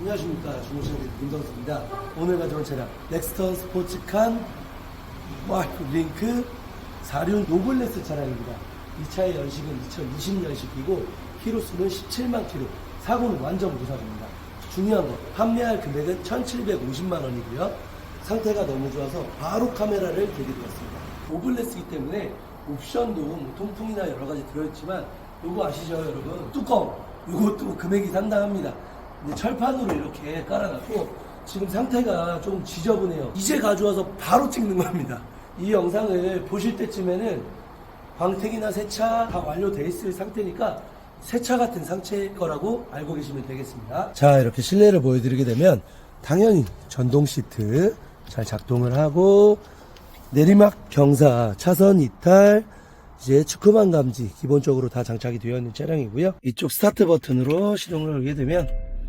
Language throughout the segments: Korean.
안녕하십니까 주무시는 김성수입니다. 오늘 가져온 차량 넥스턴 스포츠칸 와이프 링크 4륜 노블레스 차량입니다. 이 차의 연식은 2020년식이고 키로수는 17만 키로 사고는 완전 무사입니다. 중요한 거 판매할 금액은 1,750만 원이고요. 상태가 너무 좋아서 바로 카메라를 대기드렸습니다. 노블레스이기 때문에 옵션도 뭐 통풍이나 여러 가지 들어있지만 요거 아시죠 여러분? 뚜껑 요것도 금액이 상당합니다. 철판으로 이렇게 깔아놨고 지금 상태가 좀 지저분해요. 이제 가져와서 바로 찍는 겁니다. 이 영상을 보실 때쯤에는 광택이나 세차 다 완료돼 있을 상태니까 세차 같은 상태일 거라고 알고 계시면 되겠습니다. 자 이렇게 실내를 보여드리게 되면 당연히 전동 시트 잘 작동을 하고 내리막 경사 차선 이탈 이제 축구만 감지 기본적으로 다 장착이 되어 있는 차량이고요. 이쪽 스타트 버튼으로 시동을 걸게 되면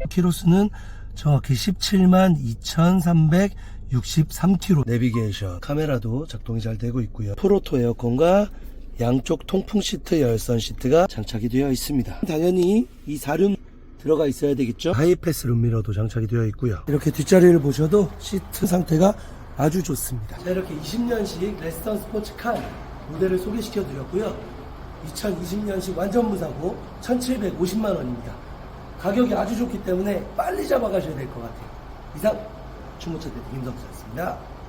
키로수는 정확히 17만 2,363km 내비게이션 카메라도 작동이 잘 되고 있고요. 프로토 에어컨과 양쪽 통풍 시트 열선 시트가 장착이 되어 있습니다. 당연히 이 사륜 들어가 있어야 되겠죠. 하이패스 룸미러도 장착이 되어 있고요. 이렇게 뒷자리를 보셔도 시트 상태가 아주 좋습니다. 자, 이렇게 20년식 레스턴 스포츠카 모델을 소개시켜 드렸고요. 2020년식 완전 무사고 1,750만 원입니다. 가격이 아주 좋기 때문에 빨리 잡아가셔야 될 것 같아요. 이상 중고차 대표 김성수였습니다.